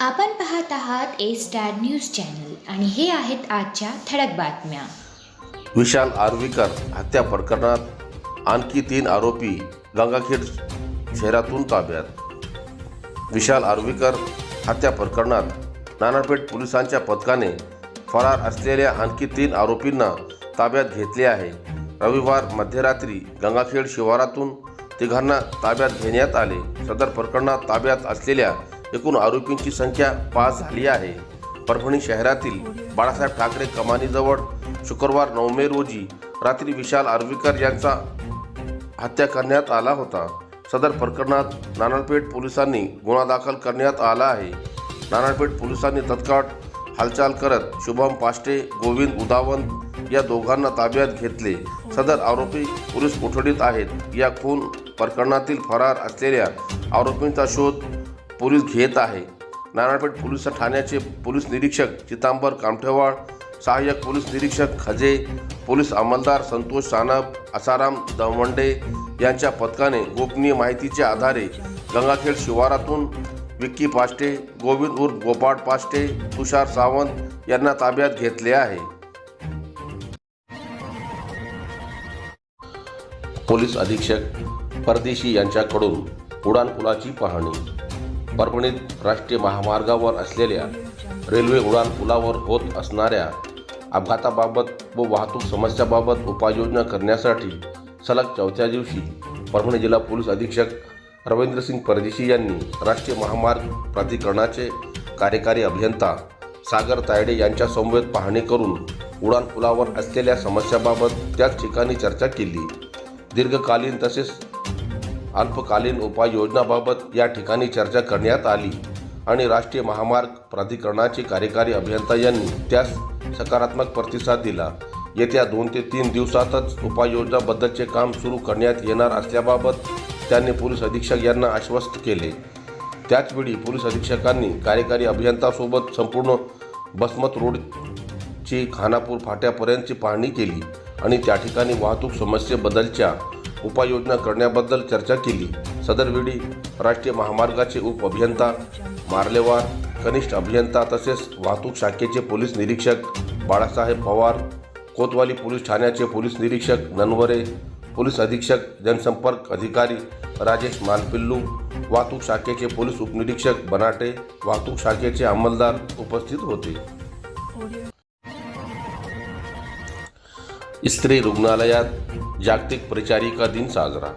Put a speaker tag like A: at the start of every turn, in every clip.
A: आपण पाहत आहात ए स्टार न्यूज चॅनल आणि हे आहेत आजच्या ठळक बातम्या.
B: विशाल आर्वीकर हत्या प्रकरणात आणखी तीन आरोपी गंगाखेड शहरातून ताब्यात. विशाल आर्वीकर हत्या प्रकरणात नानापेठ पोलिसांच्या पथकाने फरार असलेल्या आणखी तीन आरोपींना ताब्यात घेतले आहे. रविवार मध्यरात्री गंगाखेड शिवारातून तिघांना ताब्यात घेण्यात आले. सदर प्रकरणात ताब्यात असलेल्या एकूण आरोपींची संख्या पाच झाली आहे. परभणी शहरातील बाळासाहेब ठाकरे कमानीजवळ शुक्रवार नऊ मे रोजी रात्री विशाल आर्वीकर यांचा हत्या करण्यात आला होता. सदर प्रकरणात नानाळपेठ पोलिसांनी गुन्हा दाखल करण्यात आला आहे. नानाळपेठ पोलिसांनी तत्काळ हालचाल करत शुभम पाष्टे गोविंद उदावंत या दोघांना ताब्यात घेतले. सदर आरोपी पोलीस कोठडीत आहेत या खून प्रकरणातील फरार असलेल्या आरोपींचा शोध पोलीस घेत आहे. नारायणपेठ पोलीस ठाण्याचे पोलीस निरीक्षक चितांबर कामठेवाळ सहाय्यक पोलीस निरीक्षक खजे पोलीस अंमलदार संतोष सानप आसाराम दवंडे यांच्या पथकाने गोपनीय माहितीच्या आधारे गंगाखेड शिवारातून विक्की पाष्टे गोविंद उर्फ गोपाळ पाष्टे तुषार सावंत यांना ताब्यात घेतले आहे. पोलीस अधीक्षक परदेशी यांच्याकडून उडानपुलाची पाहणी परभणीत राष्ट्रीय महामार्गावर असलेल्या रेल्वे उडानपुलावर होत असणाऱ्या अपघाताबाबत व वाहतूक समस्याबाबत उपाययोजना करण्यासाठी सलग चौथ्या दिवशी परभणी जिल्हा पोलीस अधीक्षक रवींद्रसिंग परदेशी यांनी राष्ट्रीय महामार्ग प्राधिकरणाचे कार्यकारी अभियंता सागर तायडे यांच्या समवेत पाहणी करून उडानपुलावर असलेल्या समस्याबाबत त्याच ठिकाणी चर्चा केली. दीर्घकालीन तसेच अल्पकालीन उपाययोजनाबाबत या ठिकाणी चर्चा करण्यात आली आणि राष्ट्रीय महामार्ग प्राधिकरणाचे कार्यकारी अभियंता यांनी त्यास सकारात्मक प्रतिसाद दिला. येत्या दोन ते तीन दिवसातच उपाययोजनाबद्दलचे काम सुरू करण्यात येणार असल्याबाबत त्यांनी पोलीस अधीक्षक यांना आश्वस्त केले. त्याचवेळी पोलीस अधीक्षकांनी कार्यकारी अभियंतासोबत संपूर्ण बसमत रोडची खानापूर फाट्यापर्यंतची पाहणी केली आणि त्या ठिकाणी वाहतूक समस्येबद्दलच्या उपाययोजना करण्याबद्दल चर्चा केली. सदरवेळी राष्ट्रीय महामार्गाचे उप अभियंता मार्लेवार कनिष्ठ अभियंता तसेच वाहतूक शाखेचे पोलीस निरीक्षक बाळासाहेब पवार कोतवाली पोलीस ठाण्याचे पोलीस निरीक्षक ननवरे पोलीस अधीक्षक जनसंपर्क अधिकारी राजेश मालपिल्लू वाहतूक शाखेचे पोलीस उपनिरीक्षक बनाटे वाहतूक शाखेचे अंमलदार उपस्थित होते. स्त्री रुग्णालयात जागतिक परिचारिका दिन साजरा?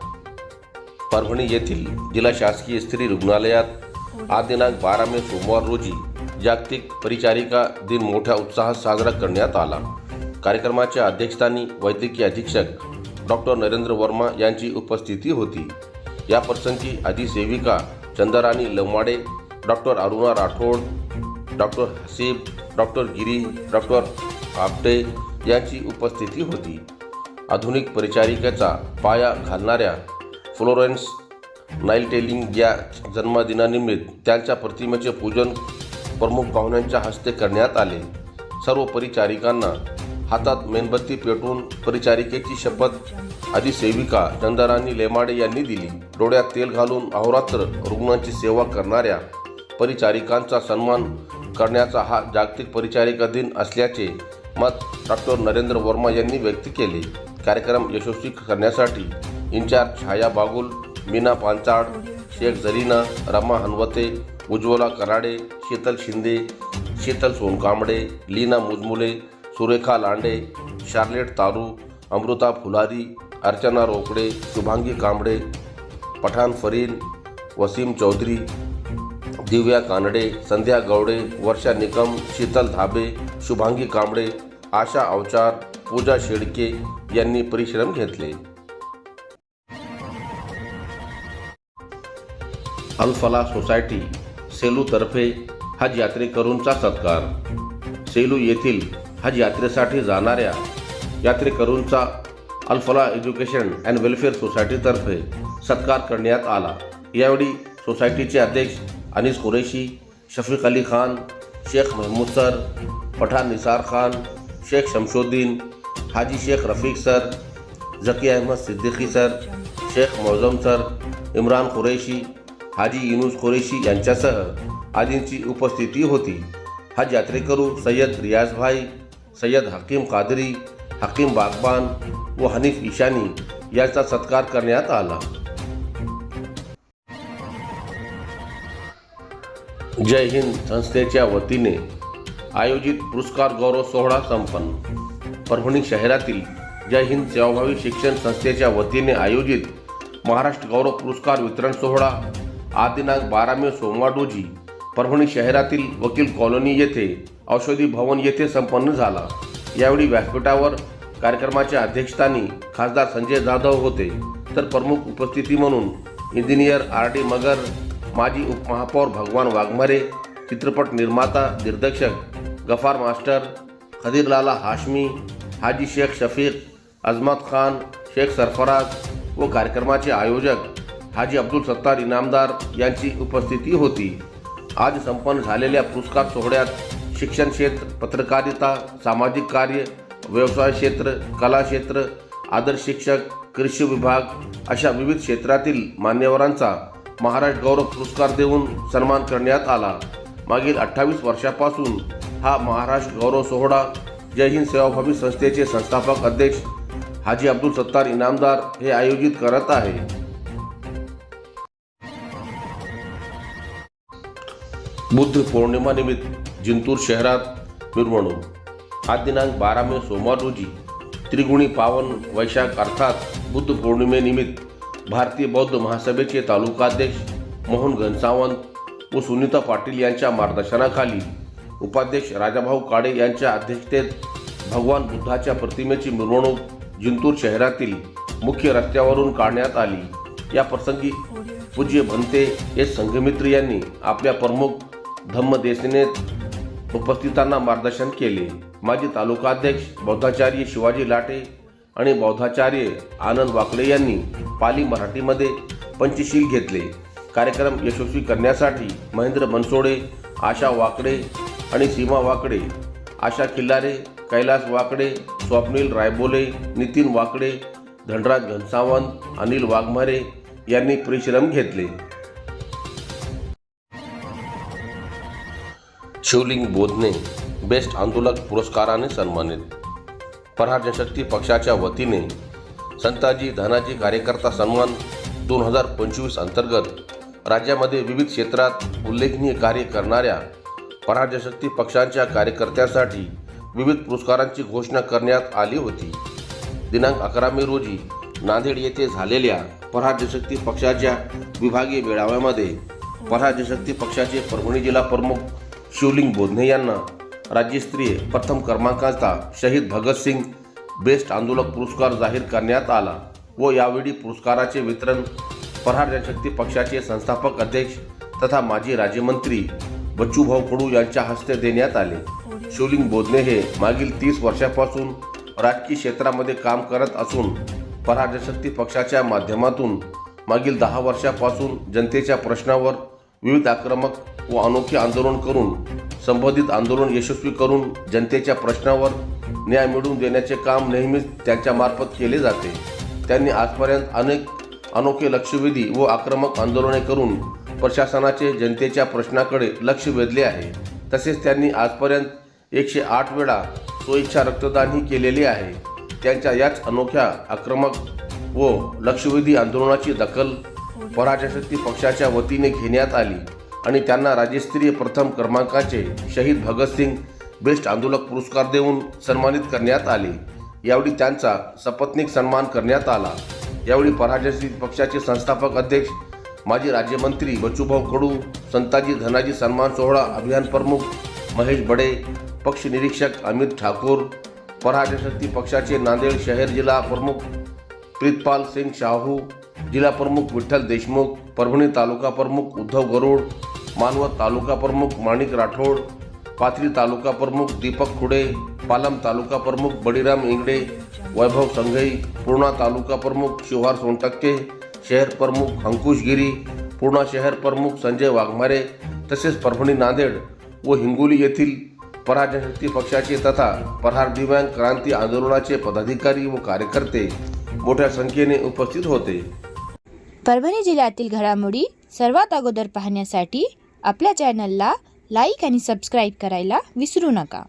B: परभणी येथील जिल्हा शासकीय स्त्री रुग्णालयात आज दिनांक बारा मे सोमवार रोजी जागतिक परिचारिका दिन मोठ्या उत्साहात साजरा करण्यात आला. कार्यक्रमाच्या अध्यक्षस्थानी वैद्यकीय अधीक्षक डॉक्टर नरेंद्र वर्मा यांची उपस्थिती होती. या प्रसंगी अधिसेविका Chandrani Lavmade doctor Aruna Rathod doctor Haseeb doctor Giri doctor Apte यांची उपस्थिती होती. आधुनिक परिचारिकेचा पाया घालणाऱ्या फ्लोरेन्स नाईलटेलिंग या जन्मदिनानिमित्त त्यांच्या प्रतिमेचे पूजन प्रमुख पाहुण्यांच्या हस्ते करण्यात आले. सर्व परिचारिकांना हातात मेणबत्ती पेटवून परिचारिकेची शपथ अधिसेविका चंदराणी लेमाडे यांनी दिली. डोळ्यात तेल घालून अहोरात्र रुग्णांची सेवा करणाऱ्या परिचारिकांचा सन्मान करण्याचा हा जागतिक परिचारिका दिन असल्याचे मत डॉक्टर नरेंद्र वर्मा यांनी व्यक्त केले. कार्यक्रम यशस्वी करण्यासाठी इंचार्ज छाया बागुल मीना पांचाळ शेख जरीना रमा हनवते उज्ज्वला कराडे शीतल शिंदे शीतल सोनकांबडे लीना मुजमुले सुरेखा लांडे शार्लेट तारू अमृता फुलारी अर्चना रोकडे शुभांगी कांबडे पठाण फरीन वसीम चौधरी दिव्या कानडे संध्या गवडे वर्षा निकम शीतल धाबे शुभांगी कांबळे आशा अवचार पूजा शेडके यांनी परिश्रम घेतले. अल्फला सोसायटी सेलूतर्फे हज यात्रेकरूंचा सत्कार. सेलू येथील हज यात्रेसाठी जाणाऱ्या यात्रेकरूंचा अल्फला एज्युकेशन अँड वेलफेअर सोसायटीतर्फे सत्कार करण्यात आला. यावेळी सोसायटीचे अध्यक्ष Anis Qureshi Shafiq Ali Khan Shaikh Mahmood sir Pathan Nisar Khan Shaikh Shamshuddin Haji Shaikh Rafiq sir Zaki Ahmad Siddiqui sir Shaikh Moazzam sir Imran Qureshi Haji Yunus Qureshi यांच्यासह आदींची उपस्थिती होती हज यात्रेकरू सय्यद रियाजभाई सय्यद हकीम कादरी हकीम बागबान व हनीफ ईशानी यांचा सत्कार करण्यात आला जय हिंद संस्थेच्या वतीने आयोजित पुरस्कार गौरव सोहळा संपन्न परभणी शहरातील जय हिंद सेवाभावी शिक्षण संस्थेच्या वतीने आयोजित महाराष्ट्र गौरव पुरस्कार वितरण सोहळा आज दिनांक बारा मे सोमवार रोजी परभणी शहरातील वकील कॉलनी येथे औषधी भवन येथे संपन्न झाला. यावेळी व्यासपीठावर कार्यक्रमाच्या अध्यक्षस्थानी खासदार संजय जाधव होते. तर प्रमुख उपस्थिती म्हणून इंजिनियर आर डी मगर माजी उपमहापौर भगवान वाघमारे चित्रपट निर्माता दिग्दर्शक गफार मास्टर खदीरलाला हाशमी हाजी शेख शफीक अजमत खान शेख सरफराज व कार्यक्रमाचे आयोजक हाजी अब्दुल सत्तार इनामदार यांची उपस्थिती होती. आज संपन्न झालेल्या पुरस्कार सोहळ्यात शिक्षण क्षेत्र पत्रकारिता सामाजिक कार्य व्यवसाय क्षेत्र कला क्षेत्र आदर्श शिक्षक कृषी विभाग अशा विविध क्षेत्रातील मान्यवरांचा महाराष्ट्र गौरव पुरस्कार देऊन सन्मान करण्यात आला. मागील अठ्ठावीस वर्षापासून हा महाराष्ट्र गौरव सोहळा जय हिंद सेवाभावी संस्थेचे संस्थापक अध्यक्ष हाजी अब्दुल सत्तार इनामदार हे आयोजित करत आहे. बुद्ध पौर्णिमा निमित्त जिंतूर शहरात मिरवणूक. आज दिनांक बारा मे सोमवार रोजी त्रिगुणी पावन वैशाख अर्थात बुद्ध पौर्णिमेनिमित्त भारतीय बौद्ध महासभेचे तालुकाध्यक्ष मोहन घनसावंत व सुनीता पाटील यांच्या मार्गदर्शनाखाली उपाध्यक्ष राजाभाऊ काळे यांच्या अध्यक्षतेत भगवान बुद्धाच्या प्रतिमेची मिरवणूक जिंतूर शहरातील मुख्य रस्त्यावरून काढण्यात आली. या प्रसंगी पूज्य भंते एस संघमित्र यांनी आपल्या प्रमुख धम्मदेसनेत उपस्थितांना मार्गदर्शन केले. माजी तालुकाध्यक्ष बौद्धाचार्य शिवाजी लाटे आणि बौद्धाचार्य आनंद वाकडे यांनी पाली मराठीमध्ये पंचशील घेतले. कार्यक्रम यशस्वी करण्यासाठी महेंद्र बनसोडे आशा वाकडे आणि सीमा वाकडे आशा खिल्लारे कैलास वाकडे स्वप्नील रायबोले नितीन वाकडे धनराज घनसावंत अनिल वाघमारे यांनी परिश्रम घेतले. शिवलिंग बोधने बेस्ट आंदोलक पुरस्काराने सन्मानित. प्रहार जनशक्ती पक्षाच्या वतीने संताजी धनाजी कार्यकर्ता सन्मान दोन हजार पंचवीस अंतर्गत राज्यामध्ये विविध क्षेत्रात उल्लेखनीय कार्य करणाऱ्या प्रहार पक्षांच्या कार्यकर्त्यांसाठी विविध पुरस्कारांची घोषणा करण्यात आली होती. दिनांक अकरा मे रोजी नांदेड येथे झालेल्या प्रहार पक्षाच्या विभागीय मेळाव्यामध्ये प्रहार पक्षाचे परभणी जिल्हा प्रमुख शिवलिंग बोधने यांना राज्यस्तरीय प्रथम क्रमांकाचा शहीद भगतसिंग बेस्ट आंदोलक पुरस्कार जाहीर करण्यात आला व यावेळी पुरस्काराचे वितरण प्रहार जनशक्ती पक्षाचे संस्थापक अध्यक्ष तथा माजी राज्यमंत्री बच्चूभाऊ कडू यांच्या हस्ते देण्यात आले. शिवलिंग बोधने हे मागील तीस वर्षापासून राजकीय क्षेत्रामध्ये काम करत असून पराजशक्ती पक्षाच्या माध्यमातून मागील दहा वर्षापासून जनतेच्या प्रश्नावर विविध आक्रमक व अनोखे आंदोलन करून संबंधित आंदोलन यशस्वी करून जनतेच्या प्रश्नावर न्याय मिळवून देण्याचे काम नेहमीच त्यांच्यामार्फत केले जाते. त्यांनी आजपर्यंत अनेक अनोखे लक्षवेधी व आक्रमक आंदोलने करून प्रशासनाचे जनतेच्या प्रश्नाकडे लक्ष वेधले आहे. तसेच त्यांनी आजपर्यंत एकशे आठ वेळा स्वेच्छा रक्तदानही केलेले आहे. त्यांच्या याच अनोख्या आक्रमक व लक्षवेधी आंदोलनाची दखल पराजशक्ती पक्षाच्या वतीने घेण्यात आली आणि त्यांना राज्यस्तरीय प्रथम क्रमांकाचे शहीद भगतसिंग बेस्ट आंदोलक पुरस्कार देऊन सन्मानित करण्यात आले. यावेळी त्यांचा सपत्नीक सन्मान करण्यात आला. यावेळी पराजशक्ती पक्षाचे संस्थापक अध्यक्ष माजी राज्यमंत्री बच्चूभाऊ कडू संताजी धनाजी सन्मान सोहळा अभियान प्रमुख महेश बडे पक्ष निरीक्षक अमित ठाकूर पराजशक्ती पक्षाचे नांदेड शहर जिल्हा प्रमुख प्रीतपाल सिंग शाहू जिल्हा प्रमुख विठ्ठल देशमुख परभणी तालुका प्रमुख उद्धव गरुड मानवत तालुका प्रमुख माणिक राठोड पाथरी तालुका प्रमुख दीपक खुडे पालम तालुका प्रमुख बळीराम इंगडे वैभव संघई पूर्णा तालुका प्रमुख शिवहार सोनटक्के शहर प्रमुख अंकुश गिरी पूर्णा शहर प्रमुख संजय वाघमारे तसेच परभणी नांदेड व हिंगोली येथील प्रहार जनशक्ती पक्षाचे तथा प्रहार दिव्यांग क्रांती आंदोलनाचे पदाधिकारी व कार्यकर्ते मोठ्या संख्येने उपस्थित होते.
C: परभणी जिल्ह्यातील घडामोडी सर्वात अगोदर पाहण्यासाठी
A: आपल्या चॅनलला लाईक आणि सबस्क्राईब करायला विसरू नका.